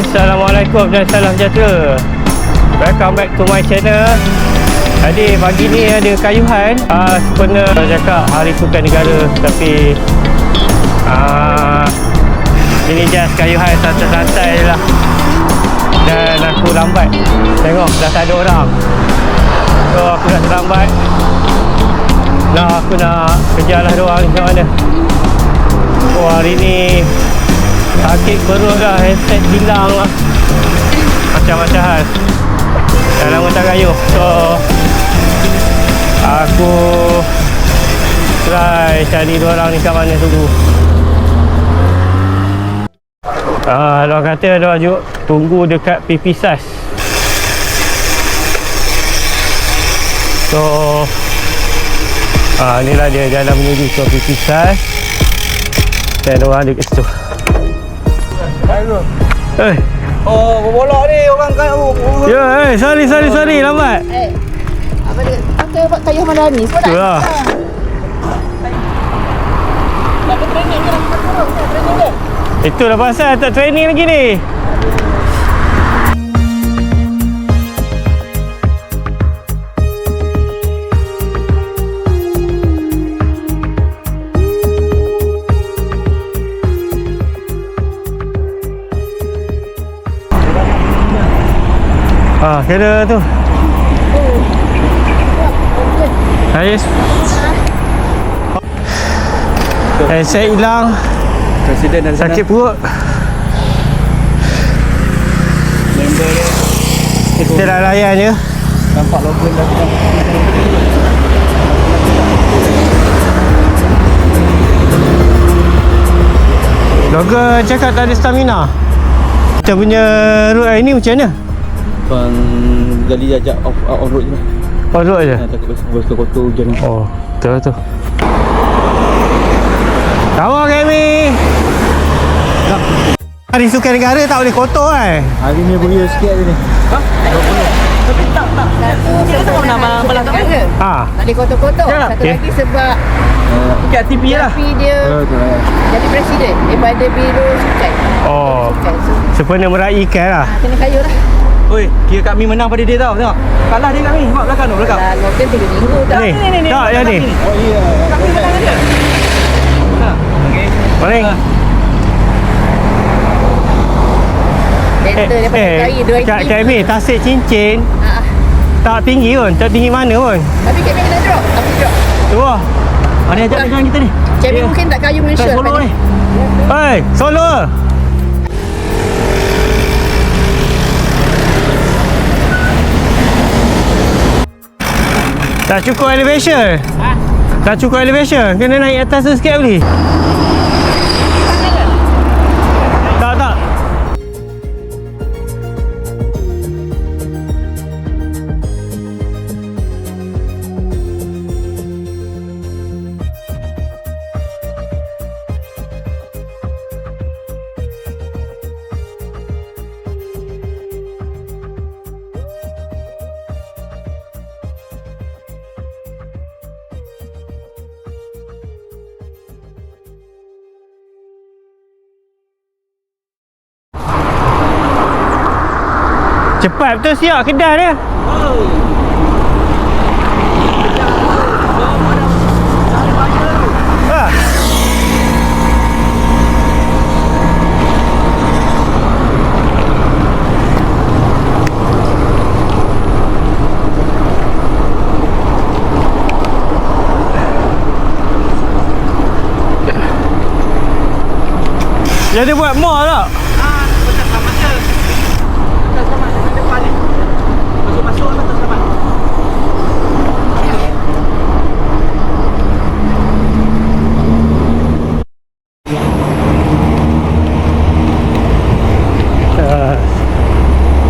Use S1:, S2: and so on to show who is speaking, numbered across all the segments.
S1: Assalamualaikum dan salam sejahtera. Welcome back to my channel. Jadi pagi ni ada kayuhan uh, Sebenarnya saya cakap hari sukan negara Tapi uh, Ini just kayuhan santai-santai je lah. Dan aku lambat. Tengok dah tak ada orang. So aku dah terlambat. Nah aku nak kejar lah diorang ni macam mana. Oh hari ni Sakit perut lah Headset hilang lah Macam-macam hal Dah lama tak kayuh So Aku Try cari dua orang ni kat mana dulu Ah, uh, orang kata dia juk tunggu dekat PP SAS. So ah uh, inilah dia jalan menuju ke PP SAS. Dan orang ada kat situ. Eh,
S2: Oh, berbolak ni orang kan oh, oh.
S1: ya, eh, sorry, sorry, sorry, lambat.
S3: Eh, apa dia? Pakai buat kayu mana ni?
S1: Tu
S3: tak? Tak ada training ke? Tak ada training ke?
S1: Itulah pasal tak training lagi ni. Kira tu. Ayes. Eh, saya hilang.
S2: Presiden.
S1: Sakit perut. Kita dah layan je.
S2: nampak logo dah
S1: Logger cakap tak ada stamina. Kita punya route hari ni macam mana?
S2: Bang Gali ajak off uh, on road je lah.
S1: Oh, route je?
S2: Ha, takut bas bas kotor hujan.
S1: Oh, betul tu. Tahu Kami. Hari sukan negara tak boleh kotor kan?
S2: Hari ni beria sikit hari ni.
S3: Satu sebab nama belah negara.
S1: Ha.
S3: Tak boleh kotor-kotor. Satu lagi sebab
S2: Dekat TV
S3: Tapi dia
S2: Betul.
S3: jadi presiden daripada biro sukan.
S1: Oh,
S3: Sukan. So,
S1: sempena meraihkan lah.
S3: ah, kena kayu lah.
S2: Oi, kira kami menang pada dia tau. Tengok. Kalah dia kami. Mak belakang tu, belakang.
S3: Dah local tiga minggu dah.
S1: Ni,
S2: ni, ni,
S1: tak yang ni.
S2: Oh iya. Kami menang dia. Ha, okey.
S3: Center
S1: Eh,
S3: daripada
S1: eh,
S3: kari dua
S1: Kak
S3: ini.
S1: Kami, tasik cincin
S3: ah.
S1: tak tinggi pun. Tak tinggi mana pun.
S3: Tapi Kevin kena drop. Aku drop.
S1: Tu lah.
S2: Mana ajak dengan kita ni?
S3: Kevin
S2: Ya.
S3: mungkin tak kayu
S2: Tak
S3: Malaysia.
S2: solo ni.
S1: Hei, solo. Tak cukup elevation. Tak cukup elevation. Kena naik atas tu sikit boleh. Cepat betul siap kedah dia. Jadi buat mall tak? uh,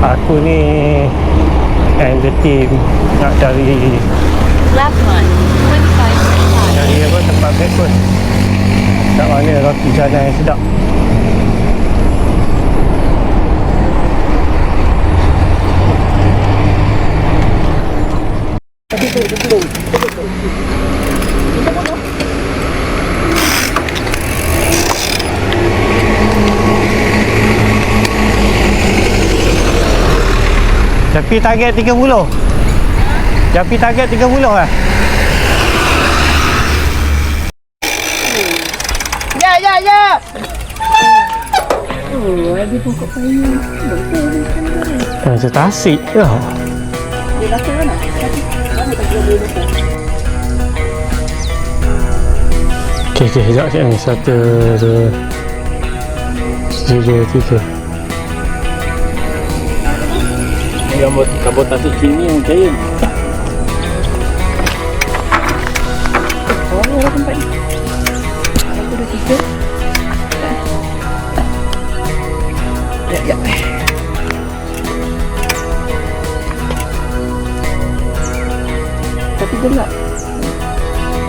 S1: aku ni and the team nak cari
S3: Last one. 25
S1: cari apa tempat breakfast kat canai yang sedap. Tapi target 30 Tapi target 30 lah
S3: Ya, ya, ya.
S1: Eh, Macam tasik je Okay, okay, sekejap, sekejap ni Satu, dua Tiga, tiga
S2: buat kabut tasik sini yang cair.
S3: Oh, ada tempat ni.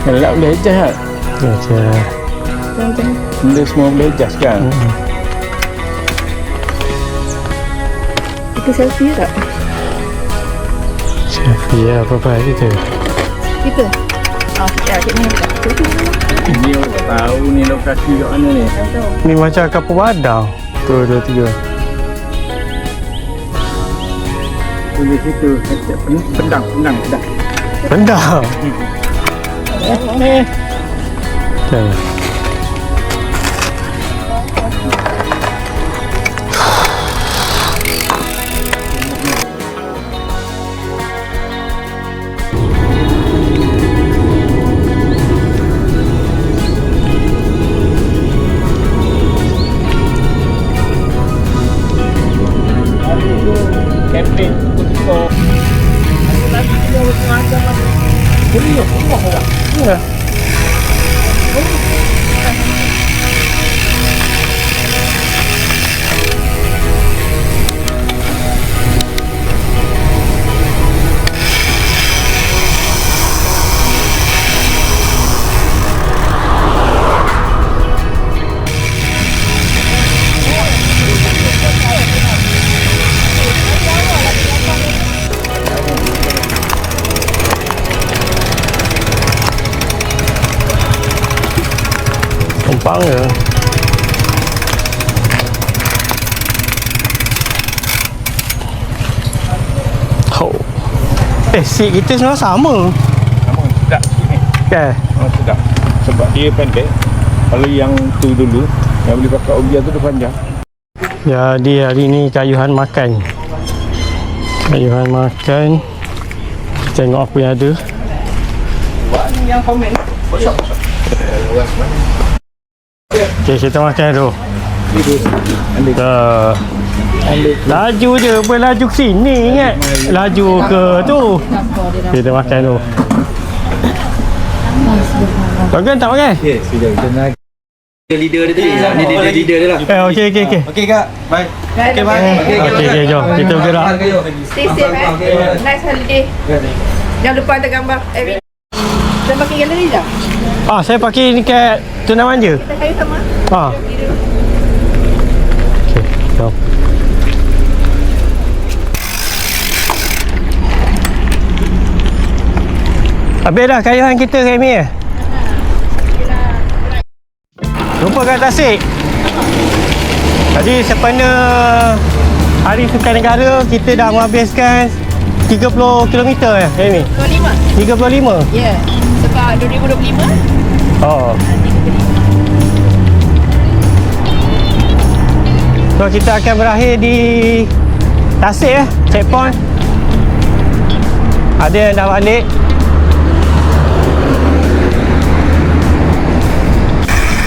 S3: Gelap
S2: boleh adjust?
S1: Macam
S3: Macam ni.
S2: Benda semua boleh adjust kan?
S3: Kita selfie tak?
S1: Selfie lah apa-apa kita
S3: Kita? Ah, ni.
S2: Orang tahu ni lokasi kat mana ni.
S1: Ni macam kapal padang Tu, dua, tiga
S2: Di situ. Pendang, pendang, pendang.
S1: Rendang
S2: Ni.
S1: Je Oh. Eh, seat kita sebenarnya sama
S2: Sama sedap sini.
S1: Kan?
S2: Oh, sedap. Sebab dia pendek. Kalau yang tu dulu, yang boleh pakai ubiah tu dia panjang.
S1: Jadi hari ni kayuhan makan Kayuhan makan Tengok apa yang ada
S2: yang komen.
S1: Okay, kita makan tu
S2: Ambil.
S1: Dah
S2: Ambil.
S1: Laju je, apa laju ke sini ingat Laju ke tu Kita makan tu Makan tak makan?
S2: Ya, sudah. Kita nak
S4: leader dia tadi. Ni dia dia leader dia lah.
S1: Eh, okey, okey, okey
S4: Okey kak. Bye.
S3: Okay,
S1: Okey, okey, jom Kita bergerak
S3: Stay safe eh. Nice holiday. Jangan lupa hantar gambar. Eh, Dah pakai galeri dah?
S1: Ah, saya pakai ni kat Tuna Manja
S3: Kita kayu sama.
S1: Ah. Okey, jom Habis dah kayuhan kita Remy eh? Jumpa kat Tasik Tadi sepana Hari Sukan Negara Kita dah menghabiskan 30 km eh Remy
S3: 25.
S1: 35
S3: Ya. Yeah. Sebab 2025.
S1: Oh So kita akan berakhir di Tasik eh Checkpoint. Ada yang dah balik.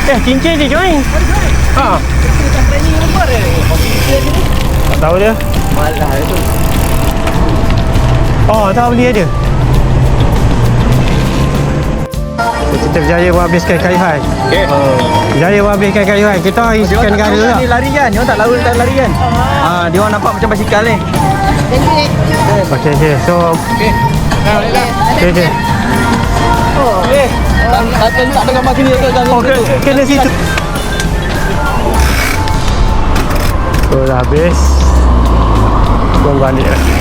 S1: Eh cincin dia join Ha. Tak tahu dia.
S4: Malah itu.
S1: Oh tak beli aja Kita berjaya menghabiskan kayuhan
S2: Okey.
S1: Berjaya menghabiskan kayuhan Kita hari sukan negara lah
S4: Ni lari kan? Dia orang tak lalu tak lari kan? Ah, dia orang nampak macam basikal ni.
S1: Okey okey so
S2: Okey. Baiklah.
S1: Okey okey
S4: Eh, tak gambar sini ke
S1: Oh, ke, kena situ. So, dah habis. Kau balik lah.